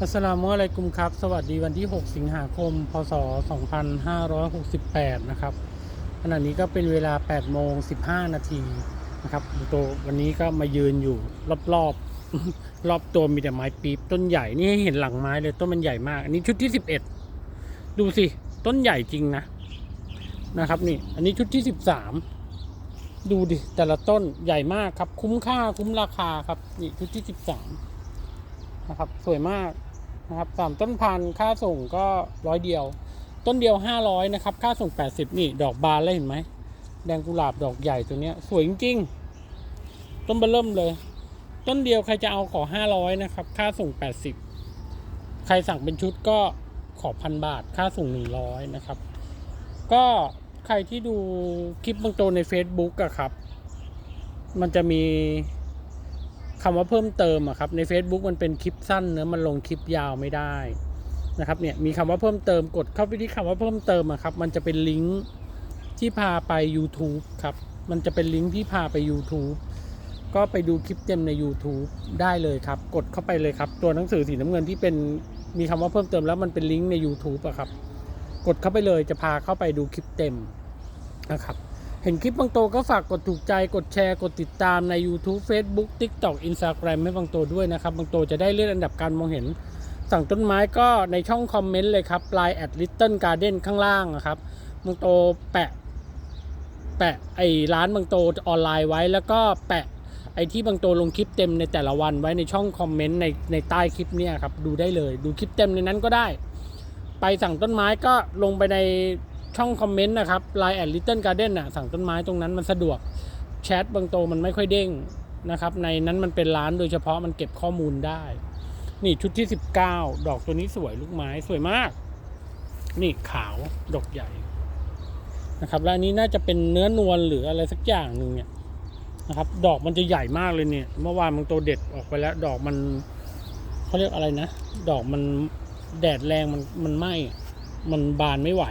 อัสลามุอะลัยกุมครับ สวัสดีวันที่ 6 สิงหาคม พศ 2568 นะครับขณะนี้ก็เป็นเวลา 8 โมง 15 นาทีนะครับตัววันนี้ก็มายืนอยู่รอบๆรอบตัวมีแต่ไม้ปี๊บต้นใหญ่ นี่ให้เห็นหลังไม้เลยต้นมันใหญ่มาก อันนี้ชุดที่ 11 ดูสิ ต้นใหญ่จริงนะ นะครับนี่ อันนี้ชุดที่ 13 ดูดิ แต่ละต้นใหญ่มากครับ คุ้มค่าคุ้มราคาครับ นี่ชุดที่ 13นะครับสวยมาก นะครับสามต้นพันค่าส่งก็ร้อยเดียว ต้นเดียวห้าร้อยนะครับค่าส่งแปดสิบนี่ดอกบานแล้วเห็นไหมแดงกุหลาบดอกใหญ่ตัวเนี้ยสวยจริงๆ ต้นเบอร์เริ่มเลย ต้นเดียวใครจะเอาขอห้าร้อยนะครับค่าส่งแปดสิบใครสั่งเป็นชุดก็ขอพันบาทค่าส่งหนึ่งร้อยนะครับ ก็ใครที่ดูคลิปบางตัวใน Facebook อะครับ มันจะมี คำว่าเพิ่มเติมอะครับใน Facebook มันเป็นคลิปสั้นเนื้อมันลงคลิปยาวไม่ได้นะครับเนี่ยมีคำว่าเพิ่มเติมกดเข้าไปที่คำว่าเพิ่มเติมอะครับมันจะเป็นลิงก์ที่พาไป YouTube ครับมันจะเป็นลิงก์ที่พาไป YouTube ก็ไปดูคลิปเต็มใน YouTube ได้เลยครับ กดเข้าไปเลยครับ ตัวหนังสือสีน้ำเงินที่เป็นมีคำว่าเพิ่มเติมแล้วมันเป็นลิงก์ใน YouTube อะครับ กดเข้าไปเลยจะพาเข้าไปดูคลิปเต็มนะครับ เห็นคลิปบางโตก็ฝากกดถูกใจกดแชร์กดติดตามใน YouTube Facebook TikTok Instagram ให้บางโตด้วยนะครับบางโตจะได้เลื่อนอันดับการมองเห็น สั่งต้นไม้ก็ในช่องคอมเมนต์เลยครับ Line at Little Garden ข้างล่างนะครับบางโตแปะ แปะไอ้ร้านบางโตออนไลน์ไว้แล้วก็แปะไอ้ที่บางโตลงคลิปเต็มในแต่ละวันไว้ในช่องคอมเมนต์ในในใต้คลิปเนี่ยครับดูได้เลย ดูคลิปเต็มในนั้นก็ได้ ไปสั่งต้นไม้ก็ลงไปใน ช่องคอมเมนต์นะครับ Line at Little Garden น่ะสั่งต้นไม้ตรงนั้นมันสะดวกแชทบางโตมันไม่ค่อยเด้งนะครับ ในนั้นมันเป็นร้านโดยเฉพาะมันเก็บข้อมูลได้ นี่ชุดที่ 19 ดอกตัวนี้สวยลูกไม้สวยมาก นี่ขาวดอกใหญ่นะครับแล้วอันนี้น่าจะเป็นเนื้อนวลหรืออะไรสักอย่างหนึ่งเนี่ยนะครับ ดอกมันจะใหญ่มากเลยเนี่ย เมื่อวานบางโตเด็ดออกไปแล้ว ดอกมันเขาเรียกอะไรนะ ดอกมันแดดแรงมันมันไหม้มันบานไม่ไหว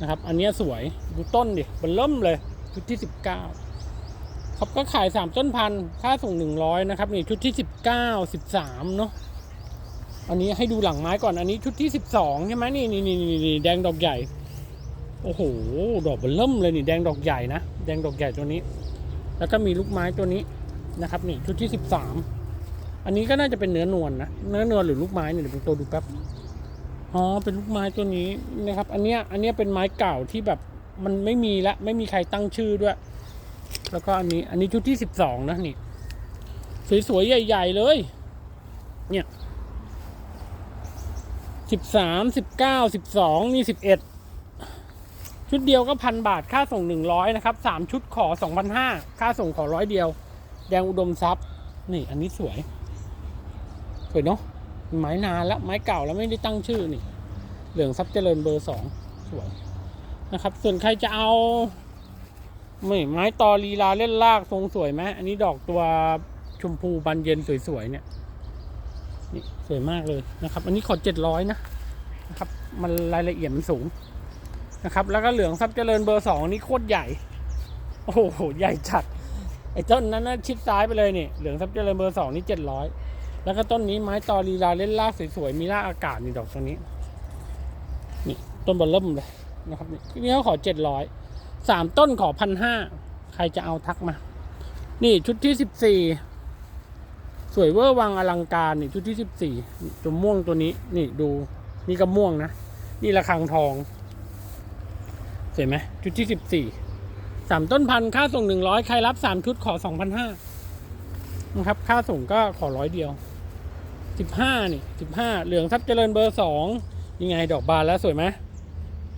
นะครับ อันนี้สวยดูต้นดิมันเริ่มเลยชุดที่ 19ครับก็ขาย 3 ต้นพันค่าส่ง 100 นะครับนี่ชุดที่ 19 13 เนาะอันนี้ให้ดูหลังไม้ก่อนอันนี้ชุดที่ 12 ใช่ไหมนี่นี่นี่นี่นี่แดงดอกใหญ่ โอ้โห ดอกมันเริ่มเลยนี่แดงดอกใหญ่นะ แดงดอกใหญ่ตัวนี้ แล้วก็มีลูกไม้ตัวนี้นะครับ นี่ชุดที่ 13 อันนี้ก็น่าจะเป็นเนื้อนวลนะ เนื้อนวลหรือลูกไม้เนี่ยเดี๋ยวผมตัวดูแป๊บ อ๋อเป็นลูกไม้ตัวนี้นะครับ อันเนี้ยอันเนี้ยเป็นไม้เก่าที่แบบมันไม่มีละไม่มีใครตั้งชื่อด้วย แล้วก็อันนี้อันนี้ชุดที่สิบสองนะนี่สวยๆใหญ่ ๆ เลย เนี่ยสิบสามสิบเก้าสิบสองนี่สิบเอ็ดชุดเดียวก็พันบาทค่าส่งหนึ่งร้อยนะครับสามชุดขอสองพันห้าค่าส่งขอร้อยเดียว แดงอุดมทรัพย์ นี่อันนี้สวย สวยเนาะ ไม้นานแล้วไม้เก่าแล้วไม่ได้ตั้งชื่อนี่ เหลืองทรัพย์เจริญเบอร์สองสวยนะครับ ส่วนใครจะเอาไม่ไม้ตอลีลาเล่นลากทรงสวยไหมอันนี้ดอกตัวชมพูบานเย็นสวยๆเนี่ยนี่สวยมากเลยนะครับ อันนี้ขอเจ็ดร้อยนะนะครับ มันรายละเอียดมันสูงนะครับ แล้วก็เหลืองทรัพย์เจริญเบอร์สองนี่โคตรใหญ่ โอ้โห ใหญ่จัดไอ้ต้นนั้นนะชิดซ้ายไปเลยนี่เหลืองทรัพย์เจริญเบอร์สองนี่เจ็ดร้อย แล้วก็ต้นนี้ไม้ตอลีลาเล่นลากสวยๆมีรากอากาศนี่ดอกตัวนี้ นี่ต้นบอลเริ่มเลยนะครับนี่นี่เขาขอเจ็ดร้อยสามต้นขอพันห้าใครจะเอาทักมา นี่ชุดที่สิบสี่สวยเวอร์วังอลังการนี่ชุดที่สิบสี่ตัวม่วงตัวนี้ นี่ดูนี่ก็ม่วงนะ นี่ระฆังทองสวยไหมชุดที่สิบสี่สามต้นพันค่าส่งหนึ่งร้อยใครรับสามชุดขอสองพันห้านะครับ ค่าส่งก็ขอร้อยเดียว สิบห้านี่สิบห้าเหลืองทรัพย์เจริญเบอร์สองยังไงดอกบานแล้วสวยไหม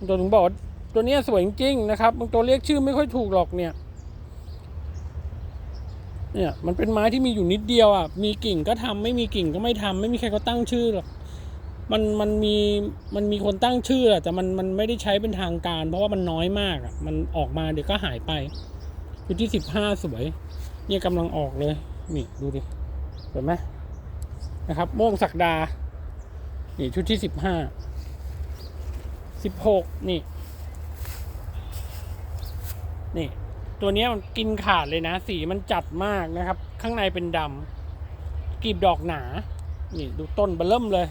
ตัวถึงบอกตัวนี้สวยจริงๆนะครับบางตัวเรียกชื่อไม่ค่อยถูกหรอกเนี่ย เนี่ยมันเป็นไม้ที่มีอยู่นิดเดียวอะมีกิ่งก็ทำไม่มีกิ่งก็ไม่ทำไม่มีใครเขาตั้งชื่อหรอกมันมันมีมันมีคนตั้งชื่อแหละแต่มันมันไม่ได้ใช้เป็นทางการ เพราะว่ามันน้อยมากอะมันออกมาเดี๋ยวก็หายไปชุดที่สิบห้าสวย เนี่ยกำลังออกเลย นี่ดูดิเห็นไหม นะครับโม่งศักดา นี่ชุดที่สิบห้าสิบหกนี่ นี่ ตัวนี้มันกินขาดเลยนะ สีมันจัดมากนะครับ ข้างในเป็นดำกลีบดอกหนา นี่ดูต้นเบลเริ่มเลย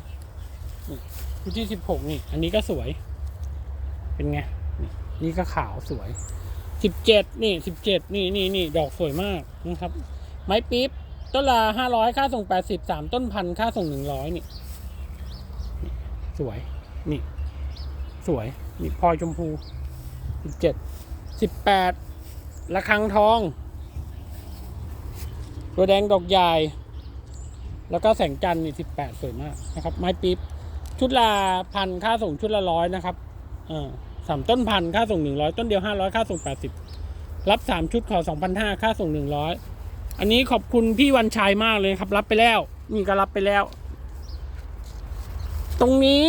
นี่ดูที่สิบหกนี่ อันนี้ก็สวย เป็นไง นี่นี่ก็ขาวสวยสิบเจ็ดนี่สิบเจ็ดนี่นี่นี่ดอกสวยมากนะครับ ไม้ปี๊บ ต้นละห้าร้อยค่าส่งแปดสิบสามต้นพันค่าส่งหนึ่งร้อยนี่ สวย นี่ สวย นี่พลอยชมพูสิบเจ็ดสิบแปดระฆังทอง ตัวแดงดอกใหญ่ แล้วก็แสงจันทร์นี่สิบแปดสวยมากนะครับ ไม้ปี๊บชุดละพันค่าส่งชุดละร้อยนะครับอ่าสามต้นพันค่าส่งหนึ่งร้อยต้นเดียวห้าร้อยค่าส่งแปดสิบรับสามชุดขอสองพันห้าค่าส่งหนึ่งร้อย อันนี้ขอบคุณพี่วันชัยมากเลยครับ รับไปแล้ว นี่ก็รับไปแล้ว ตรงนี้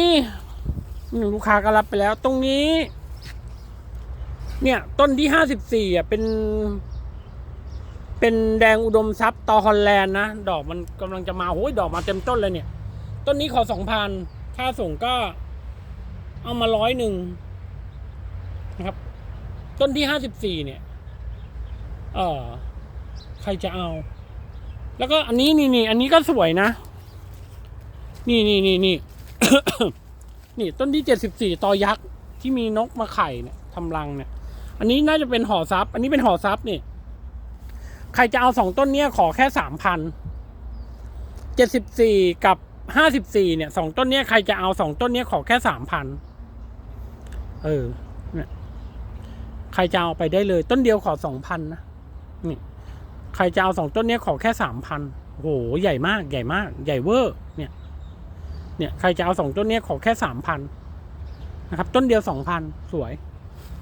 อืมลูกค้าก็รับไปแล้ว ตรงนี้ เนี่ย ต้นที่ห้าสิบสี่อะเป็น เป็นแดงอุดมทรัพย์ตอฮอลแลนด์นะ ดอกมันกำลังจะมาโอ้ยดอกมาเต็มต้นเลยเนี่ย ต้นนี้ขอสองพันค่าส่งก็ เอามาร้อยหนึ่งนะครับ ต้นที่ห้าสิบสี่เนี่ย เออ รจะเอา แล้วก็อันนี้นี่นี่อันนี้ก็สวยนะ นี่นี่นี่นี่นี่ต้นที่เจ็ดสิบสี่ตอยักษ์ที่มีนกมาไข่เนี่ยทำรังเนี่ย อันนี้น่าจะเป็นห่อซับอันนี้เป็นห่อซับนี่ใครจะเอาสองต้นเนี้ยขอแค่สามพันเจ็ดสิบสี่กับห้าสิบสี่เนี่ยสองต้นเนี้ยใครจะเอาสองต้นเนี้ยขอแค่สามพันเออ เนี่ย ใครจะเอาไปได้เลย ต้นเดียวขอสองพันนะนี่ ใครจะเอาสองต้นนี้ขอแค่สามพันโอ้โหใหญ่มากใหญ่มาก ใหญ่เวอร์เนี่ยเนี่ยใครจะเอาสองต้นนี้ขอแค่สามพันนะครับ ต้นเดียวสองพันสวย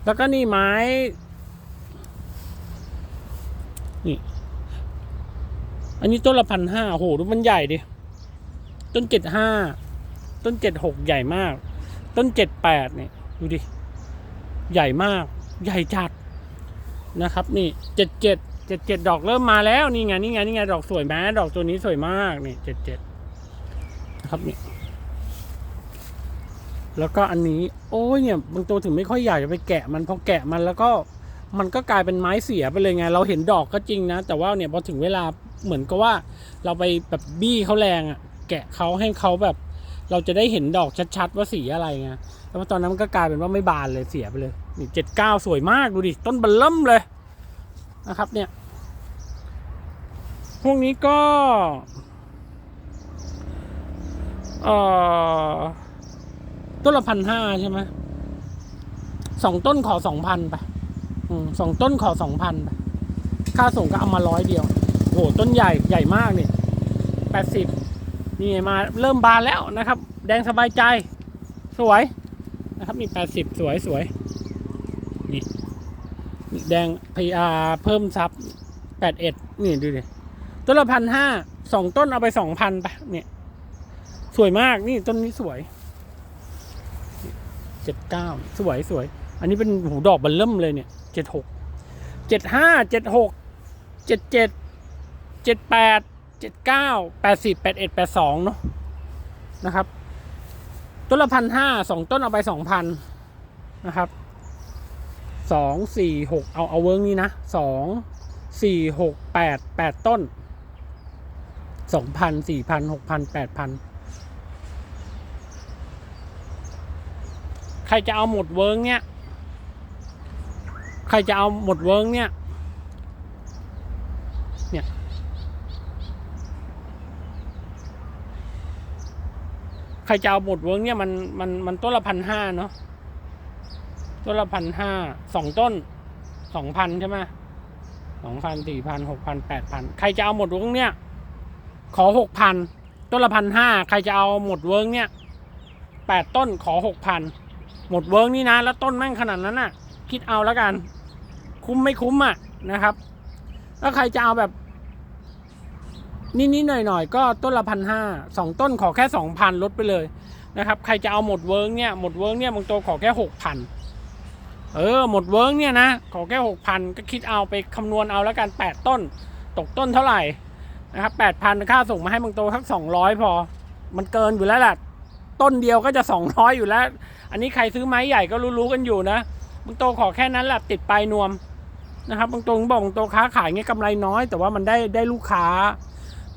แล้วก็นี่ไม้นี่อันนี้ต้นละพันห้าโหดูมันใหญ่ดิ ต้นเจ็ดห้าต้นเจ็ดหกใหญ่มาก ต้นเจ็ดแปดเนี่ยดูดิ ใหญ่มาก ใหญ่จัดนะครับ นี่เจ็ดเจ็ด เจ็ดเจ็ดดอกเริ่มมาแล้วนี่ไงนี่ไงนี่ไงดอกสวยไหมดอกตัวนี้สวยมากนี่เจ็ดเจ็ดนะครับนี่แล้วก็อันนี้ โอ้ยเนี่ยบางตัวถึงไม่ค่อยอยากจะไปแกะมันพอแกะมันแล้วก็มันก็กลายเป็นไม้เสียไปเลยไง เราเห็นดอกก็จริงนะ แต่ว่าเนี่ยพอถึงเวลาเหมือนกับว่า เราไปแบบบี้เขาแรงอะ่ะ แกะเขาให้เขาแบบ เราจะได้เห็นดอกชัดๆว่าสีอะไรไงแล้วตอนนั้นมันก็กลายเป็นว่าไม่บานเลยเสียไปเลยนี่เจ็ดเก้าสวยมากดูดิต้นบัลล่มเลยนะครับเนี่ย พวกนี้ก็เอ่อต้นละพันห้าใช่ไหมสองต้นขอสองพันไปสองต้นขอสองพันไปค่าส่งก็เอามาร้อยเดียวโหต้นใหญ่ใหญ่มากนี่แปดสิบนี่มาเริ่มบานแล้วนะครับ แดงสบายใจ สวยนะครับนี่แปดสิบสวยสวยนี่นี่แดงพีอาเพิ่มซับแปดเอ็ดนี่ดูดิ ต้นละพันห้าสองต้นเอาไปสองพันไปเนี่ย สวยมากนี่ต้นนี้สวยเจ็ดเก้าสวยสวย อันนี้เป็นหูดอกบันเริ่มเลยเนี่ยเจ็ดหกเจ็ดห้าเจ็ดหกเจ็ดเจ็ดเจ็ดแปดเจ็ดเก้าแปดสิบแปดเอ็ดแปดสองเนาะนะครับ ต้นละพันห้าสองต้นเอาไปสองพันนะครับสองสี่หกเอาเอาเวิร์กนี้นะสองสี่หกแปดแปดต้น สองพันสี่พันหกพันแปดพันใครจะเอาหมดเวิร์กเนี้ยใครจะเอาหมดเวิร์กเนี่ย เนี่ย ใครจะเอาหมดเวิร์กเนี่ยมันมันมันต้นละพันห้าเนาะ ต้นละพันห้าสองต้นสองพันใช่ไหมสองพันสี่พันหกพันแปดพันใครจะเอาหมดเวิร์กเนี่ย ขอหกพันต้นละพันห้าใครจะเอาหมดเวิร์กเนี่ยแปดต้นขอหกพันหมดเวิร์กนี่นะ แล้วต้นแม่งขนาดนั้นน่ะ คิดเอาแล้วกัน คุ้มไม่คุ้มอะนะครับแล้วใครจะเอาแบบนิดๆหน่อยๆก็ต้นละพันห้าสองต้นขอแค่สองพันลดไปเลยนะครับใครจะเอาหมดเวิร์กเนี่ยหมดเวิร์กเนี่ยบางตัวขอแค่หกพันเออหมดเวิร์กเนี่ยนะขอแค่หกพันก็คิดเอาไปคำนวณเอาแล้วกันแปดต้น ตกต้นเท่าไหร่ นะครับแปดพันค่าส่งมาให้บางตัวสักสองร้อยพอ มันเกินอยู่แล้วแหละต้นเดียวก็จะสองร้อยอยู่แล้ว อันนี้ใครซื้อไม้ใหญ่ก็รู้ๆกันอยู่นะบางตัวขอแค่นั้นแหละติดปลายนวมนะครับบางตรงบอกบางตัวค้าขายเงี้ยกำไรน้อย แต่ว่ามันได้ได้ลูกค้า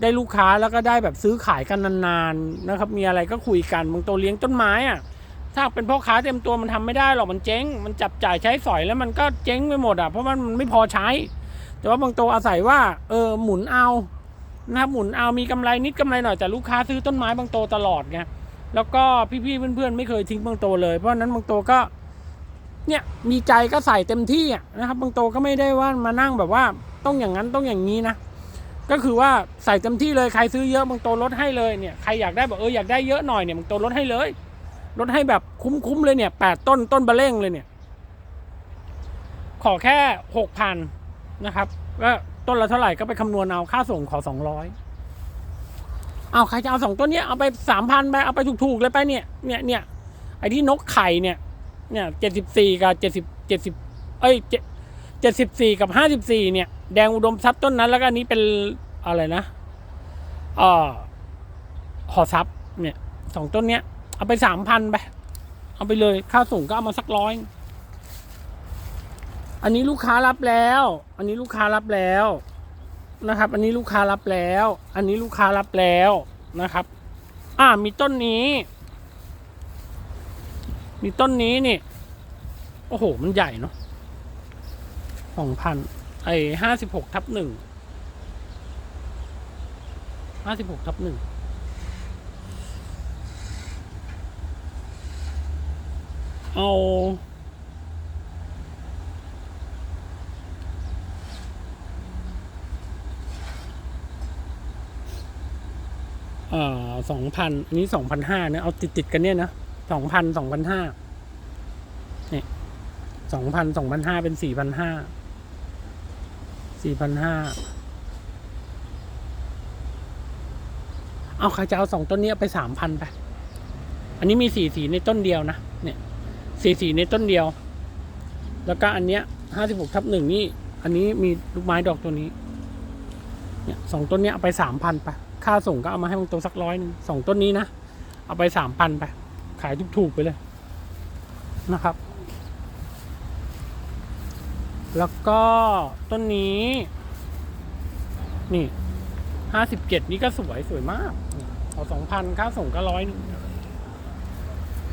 ได้ลูกค้าแล้วก็ได้แบบซื้อขายกันนานๆนะครับ มีอะไรก็คุยกันบางตัวเลี้ยงต้นไม้อะถ้าเป็นพ่อค้าเต็มตัวมันทำไม่ได้หรอกมันเจ๊ง มันจับจ่ายใช้สอยแล้วมันก็เจ๊งไปหมดอะเพราะมันมันไม่พอใช้ แต่ว่าบางตัวอาศัยว่าเออหมุนเอา นะครับหมุนเอามีกำไรนิดกำไรหน่อยแต่ลูกค้าซื้อต้นไม้บางตัวตลอดไงแล้วก็พี่ๆเพื่อนๆไม่เคยทิ้งบางตัวเลย เพราะนั้นบางตัวก็เนี่ยมีใจก็ใส่เต็มที่นะครับบางตัวก็ไม่ได้ว่ามานั่งแบบว่าต้องอย่างนั้นต้องอย่างนี้นะก็คือว่าใส่เต็มที่เลยใครซื้อเยอะบางตัวลดให้เลยเนี่ยใครอยากได้บอกเอออยากได้เยอะหน่อยเนี่ยบางตัวลดให้เลยลดให้แบบคุ้มๆเลยเนี่ยแปดต้นต้นบะเล่งเลยเนี่ย ขอแค่หกพันนะครับก็ ต้นละเท่าไหร่ก็ไปคำนวณเอาค่าส่งขอสองร้อยเอาใครจะเอาสองต้นเนี้ยเอาไปสามพันไปเอาไปถูกๆเลยไปเนี่ยเนี่ยเนี่ยไอ้ที่นกไข่เนี่ยเนี่ยเจ็ดสิบสี่กับเจ็ดสิบเจ็ดสิบเอ้ยเจ็ดสิบสี่กับห้าสิบสี่เนี่ยแดงอุดมทรัพย์ต้นนั้น แล้วก็อันนี้เป็นอะไรนะเอ่อหอทรัพย์เนี่ยสองต้นเนี้ยเอาไปสามพันไปเอาไปเลยค่าส่งก็เอามาสักร้อย อันนี้ลูกค้ารับแล้ว อันนี้ลูกค้ารับแล้วนะครับ อันนี้ลูกค้ารับแล้ว อันนี้ลูกค้ารับแล้วนะครับ อ่า มีต้นนี้ มีต้นนี้นี่ โอ้โห มันใหญ่เนาะสองพันไอห้าสิบหกทับหนึ่ง ห้าสิบหกทับหนึ่งเอา เอ่อสองพันอันนี้สองพันห้าเนี่ยเอาติดติดๆกันเนี่ยนะสองพันสองพันห้าเนี่ยสองพันสองพันห้าเป็นสี่พันห้าสี่พันห้าเอาใครจะเอาสองต้นนี้ไปสามพันไป อันนี้มีสี่สีในต้นเดียวนะ เนี่ยสี่สีในต้นเดียว แล้วก็อันเนี้ยห้าสิบหกทับหนึ่งนี่ อันนี้มีลูกไม้ดอกตัวนี้ เนี่ยสองต้นเนี้ยเอาไปสามพันไป ค่าส่งก็เอามาให้บางตัวสักร้อยหนึงสองต้นนี้นะ เอาไปสามพันไป ขายถูกๆไปเลยนะครับ แล้วก็ต้นนี้ นี่ห้าสิบเจ็ดนี่ก็สวยสวยมาก เอาสองพันค่าส่งก็ร้อยนึง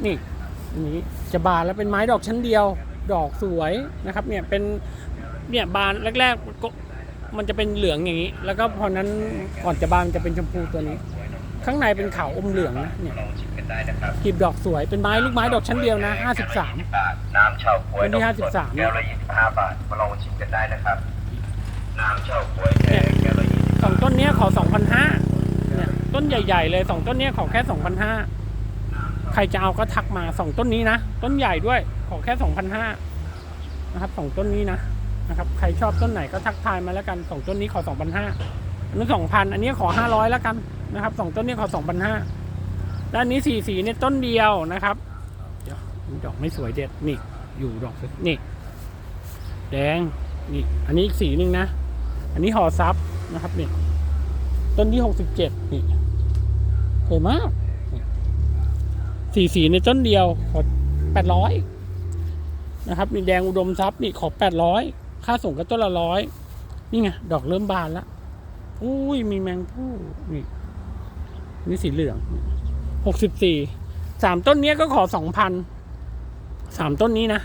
นี่อันนี้จะบานแล้วเป็นไม้ดอกชั้นเดียว ดอกสวยนะครับ เนี่ยเป็นเนี่ยบานแรกๆก็ มันจะเป็นเหลืองอย่างนี้ แล้วก็พอนั้นก่อนจะบานมันจะเป็นชมพูตัวนี้ ข้างในเป็นขาวอมเหลืองนะเนี่ยลองชิมกันได้นะครับกลีบดอกสวยเป็นไม้ลูกไม้ดอกชั้นเดียวนะห้าสิบสามบาทน้ำเฉาก๊วยวันที่นมสด53แก้วละยี่สิบห้าบาทมาลองชิมกันได้นะครับน้ำเฉาก๊วยแท้แก้วละยี่สิบสองต้นเนี้ยขอสองพันห้าเนี่ยต้นใหญ่ ๆ เลยสองต้นเนี้ยขอแค่สองพันห้าใครจะเอาก็ทักมาสองต้นนี้นะ ต้นใหญ่ด้วยขอแค่สองพันห้านะครับสองต้นนี้นะ นะครับใครชอบต้นไหนก็ทักทายมาแล้วกันสองต้นนี้ขอสองพันห้าอันนี้สองพันอันนี้ขอห้าร้อยแล้วกันนะครับสองต้นนี้ขอสองพันห้าด้านนี้สี่สีเนี่ยต้นเดียวนะครับดอกไม่สวยเด็ดนี่อยู่ดอกสวยนี่ แดงนี่อันนี้อีกสีหนึ่งนะ อันนี้ห่อซับนะครับนี่ต้นที่หกสิบเจ็ดนี่สวยมากนี่สีสีในต้นเดียวขอแปดร้อยนะครับ มีแดงอุดมทรัพย์นี่ขอแปดร้อย ค่าส่งก็ต้นละร้อยนี่ไงดอกเริ่มบานแล้วอุ้ยมีแมงผู้นี่นี่สีเหลืองหกสิบสี่สามต้นเนี้ยก็ขอสองพันสามต้นนี้นะ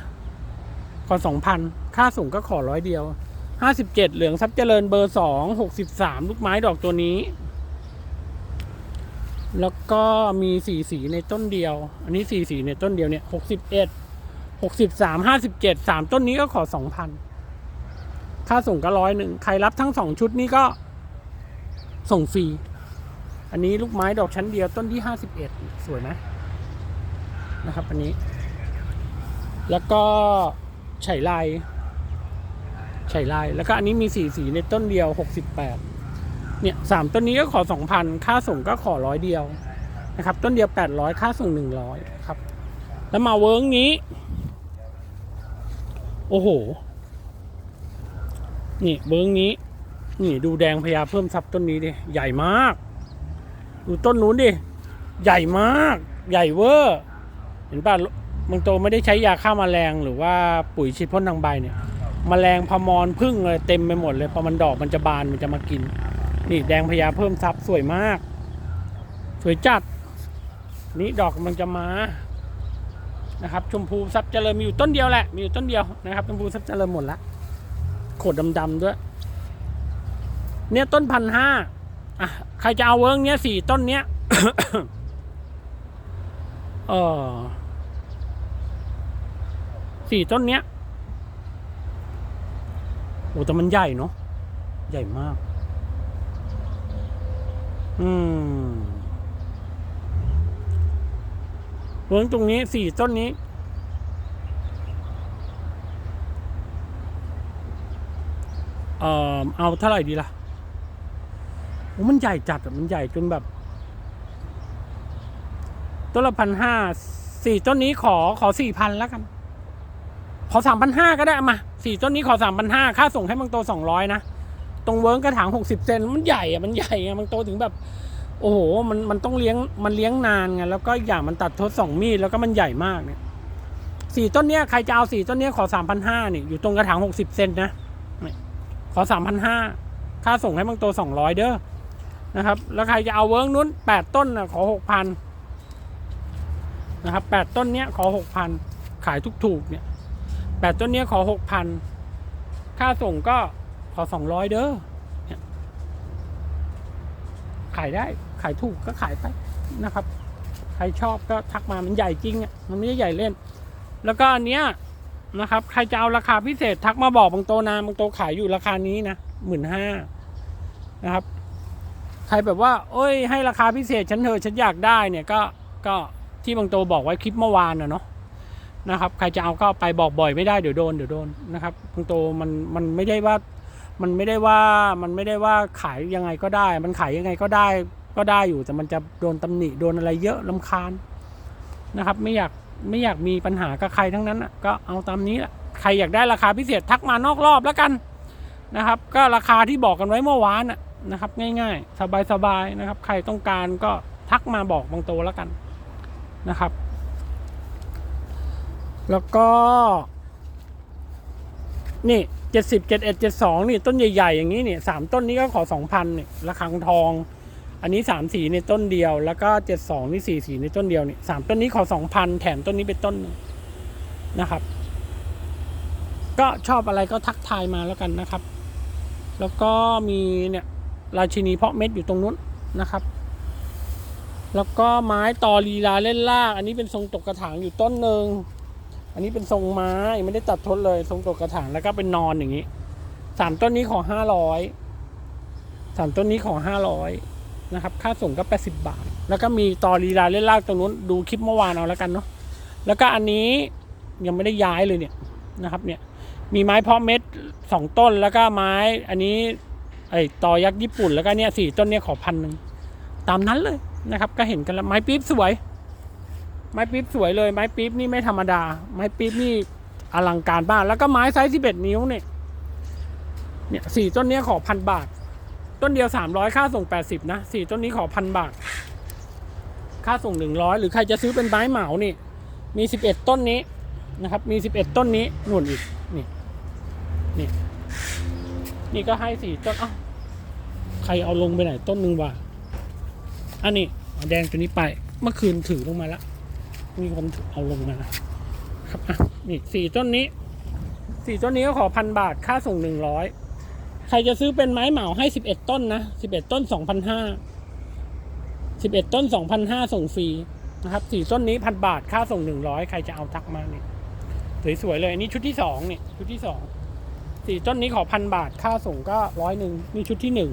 ขอสองพันค่าส่งก็ขอร้อยเดียวห้าสิบเจ็ดเหลืองทรัพย์เจริญเบอร์สองหกสิบสามลูกไม้ดอกตัวนี้ แล้วก็มีสีสีในต้นเดียว อันนี้สีสีในต้นเดียวเนี่ยหกสิบเอ็ดหกสิบสามห้าสิบเจ็ดสามต้นนี้ก็ขอสองพัน ค่าส่งก็ร้อยหนึ่งใครรับทั้งสองชุดนี้ก็ส่งฟรี อันนี้ลูกไม้ดอกชั้นเดียวต้นที่ห้าสิบเอ็ดสวยไหมนะครับ อันนี้ แล้วก็ไฉไลไฉไลแล้วก็อันนี้มีสีสีในต้นเดียวหกสิบแปดเนี่ยสามต้นนี้ก็ขอสองพันค่าส่งก็ขอร้อยเดียวนะครับ ต้นเดียวแปดร้อยค่าส่งหนึ่งร้อยครับ แล้วมาเวิร์กนี้ โอ้โห นี่เวิร์กนี้ นี่ดูแดงพญาเพิ่มทรัพย์ต้นนี้ดิ ใหญ่มาก ดูต้นนู้นดิ ใหญ่มาก ใหญ่เวอร์ เห็นป่ะบางตัวไม่ได้ใช้ยาฆ่ามาแมลงหรือว่าปุ๋ยฉีดพ่นทางใบเนี่ยมแมลงพมรพึ่งเลยเต็มไปหมดเลยพอมันดอกมันจะบานมันจะมากิน นี่แดงพญาเพิ่มทรัพย์สวยมาก สวยจัด นี่ดอกกำลังจะมานะครับชมพูทรัพย์เจริญมีอยู่ต้นเดียวแหละมีอยู่ต้นเดียวนะครับชมพูทรัพย์เจริญหมดละ ขดดำๆด้วย เนี่ยต้นพันห้าอะใครจะเอาเวิร์กเนี้ยสี่ต้นเนี้ยเออสี่ต้นเนี้ยโอ้แต่มันใหญ่เนาะใหญ่มาก อืมเวิร์กตรงนี้สี่ต้นนี้ เออเอาเท่าไหร่ดีล่ะโอ้มันใหญ่จัดอะมันใหญ่จนแบบ ต้นละพันห้าสี่ต้นนี้ขอขอสี่พันแล้วกัน ขอสามพันห้าก็ได้มาสี่ต้นนี้ขอสามพันห้าค่าส่งให้มังโตสองร้อยนะ ตรงเวิร์กกระถางหกสิบเซนมันใหญ่อะมันใหญ่อะมังโตถึงแบบ โอ้โห มันมันต้องเลี้ยงมันเลี้ยงนานไงแล้วก็อย่างมันตัดทดสองมีดแล้วก็มันใหญ่มากเนี่ยสี่ต้นเนี้ยใครจะเอาสี่ต้นเนี้ยขอสามพันห้าเนี่ยอยู่ตรงกระถางหกสิบเซนนะ ขอสามพันห้าค่าส่งให้มังโตสองร้อยเด้อนะครับ แล้วใครจะเอาเวิร์กนู้นแปดต้นนะขอหกพันนะครับแปดต้นเนี้ยขอหกพันขายถูกๆเนี่ยแปดต้นเนี้ยขอหกพันค่าส่งก็ขอสองร้อยเด้อเนี่ยขายได้ขายถูกก็ขายไปนะครับ ใครชอบก็ทักมามันใหญ่จริงอะมันไม่ได้ใหญ่เล่น แล้วก็อันเนี้ย นะครับ ใครจะเอาราคาพิเศษทักมาบอกบางโตนะบางโตขายอยู่ราคานี้นะหมื่นห้านะครับ ใครแบบว่าโอ้ย ให้ราคาพิเศษฉันเถอะฉันอยากได้เนี่ยก็ก็ที่บางโตบอกไว้คลิปเมื่อวานนะเนาะนะครับ ใครจะเอาก็ไปบอกบ่อยไม่ได้เดี๋ยวโดนเดี๋ยวโดนนะครับบางโตมันมันไม่ได้ว่ามันไม่ได้ว่ามันไม่ได้ว่าขายยังไงก็ได้ มันขายยังไงก็ได้ก็ได้อยู่แต่มันจะโดนตำหนิโดนอะไรเยอะลำคาญนะครับ ไม่อยาก ไม่อยากมีปัญหากับใครทั้งนั้นก็เอาตามนี้แหละใครอยากได้ราคาพิเศษทักมานอกรอบแล้วกันนะครับ ก็ราคาที่บอกกันไว้เมื่อวานนะครับ ง่ายๆ สบายๆนะครับ ใครต้องการก็ทักมาบอกบางโตแล้วกันนะครับ แล้วก็ นี่เจ็ดสิบเจ็ดเอ็ดเจ็ดสองนี่ต้นใหญ่ๆอย่างนี้เนี่ยสามต้นนี้ก็ขอสองพันเนี่ยระฆังทอง อันนี้สามสีในต้นเดียว แล้วก็เจ็ดสองนี่สี่สีในต้นเดียวนี่สามต้นนี้ขอสองพันแถมต้นนี้เป็นต้นหนึ่งนะครับ ก็ชอบอะไรก็ทักทายมาแล้วกันนะครับ แล้วก็มีเนี่ยราชินีเพาะเม็ดอยู่ตรงนู้นนะครับ แล้วก็ไม้ตอลีลาเล่นลาก อันนี้เป็นทรงตกกระถางอยู่ต้นหนึ่งอันนี้เป็นทรงไม้ไม่ได้ตัดทดเลย ทรงตกกระถางแล้วก็เป็นนอนอย่างนี้สามต้นนี้ขอห้าร้อยสามต้นนี้ขอห้าร้อย นะครับ ค่าส่งก็แปดสิบบาท แล้วก็มีตอลีลาเล่นลากตรงนู้นดูคลิปเมื่อวานเอาแล้วกันเนาะแล้วก็อันนี้ยังไม่ได้ย้ายเลยเนี่ยนะครับเนี่ยมีไม้เพาะเม็ดสองต้นแล้วก็ไม้อันนี้ไอ้ตอยักษ์ญี่ปุ่นแล้วก็เนี่ยสี่ต้นเนี่ยขอพันหนึ่งตามนั้นเลยนะครับ ก็เห็นกันแล้วไม้ปี๊บสวย ไม้ปี๊บสวยเลย ไม้ปี๊บนี่ไม่ธรรมดา ไม้ปี๊บนี่อลังการมากแล้วก็ไม้ไซส์สิบเอ็ดนิ้วเนี่ยเนี่ยสี่ต้นเนี้ยขอพันบาท ต้นเดียวสามร้อยค่าส่งแปดสิบนะสี่ต้นนี้ขอพันบาท ค่าส่งหนึ่งร้อยหรือใครจะซื้อเป็นไม้เหมานี่ มีสิบเอ็ดต้นนี้นะครับ มีสิบเอ็ดต้นนี้หนุนอีก นี่ นี่ นี่ก็ให้สี่ต้น เอ้า ใครเอาลงไปไหนต้นหนึ่งวะอันนี้แดงตัวนี้ไป เมื่อคืนถือลงมาแล้ว มีคนเอาลงมาครับอะนี่สี่ต้นนี้ สี่ต้นนี้ก็ขอพันบาท ค่าส่งหนึ่งร้อย ครจะซื้อเป็นไม้เหมาให้สิบเอ็ดต้นนะสิบเอ็ดต้นสองพันห้าสิบเอ็ดต้นสองพันห้าส่งฟรีนะครับสี่ต้นนี้พันบาทค่าส่งหนึ่งร้อยใครจะเอาทักมาเนี่ยสวยๆเลยอันนี้ชุดที่สองเนี่ยชุดที่สองสี่ต้นนี้ขอพันบาทค่าส่งก็ร้อยหนึ่งนี่ชุดที่หนึ่ง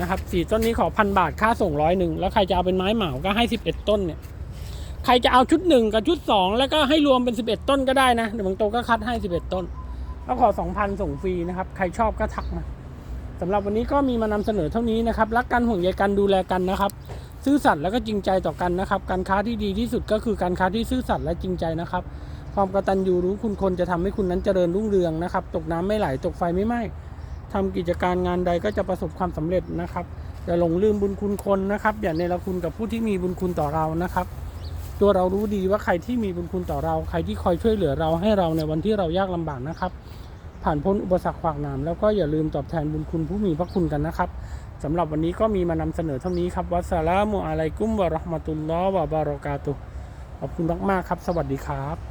นะครับสี่ต้นนี้ขอพันบาทค่าส่งร้อยหนึ่งแล้วใครจะเอาเป็นไม้เหมาก็ให้สิบเอ็ดต้นเนี่ยใครจะเอาชุดหนึ่งกับชุดสองแล้วก็ให้รวมเป็นสิบเอ็ดต้นก็ได้นะเดี๋ยวบางโตก็คัดให้สิบเอ็ดต้น แล้วขอสองพันส่งฟรีนะครับ ใครชอบก็ทักมาสำหรับวันนี้ก็มีมานำเสนอเท่านี้นะครับ รักกันห่วงใยกันดูแลกันนะครับ ซื่อสัตย์แล้วก็จริงใจต่อกันนะครับ การค้าที่ดีที่สุดก็คือการค้าที่ซื่อสัตย์และจริงใจนะครับ ความกตัญญูรู้คุณคนจะทำให้คุณนั้นเจริญรุ่งเรืองนะครับ ตกน้ำไม่ไหลตกไฟไม่ไหม้ทำกิจการงานใดก็จะประสบความสำเร็จนะครับอย่าหลงลืมบุญคุณคนนะครับ อย่าเนรคุณกับผู้ที่มีบุญคุณต่อเรานะครับ ตัวเรารู้ดีว่าใครที่มีบุญคุณต่อเรา ใครที่คอยช่วยเหลือเราให้เราในวันที่เรายากลำบากนะครับ ผ่านพ้นอุปสรรคขวากหนามแล้วก็อย่าลืมตอบแทนบุญคุณผู้มีพระคุณกันนะครับสำหรับวันนี้ก็มีมานำเสนอเท่านี้ครับวัสสลามุอะลัยกุมวะราะห์มะตุลลอฮ์วะบารอกาตุขอบคุณมากๆครับ สวัสดีครับ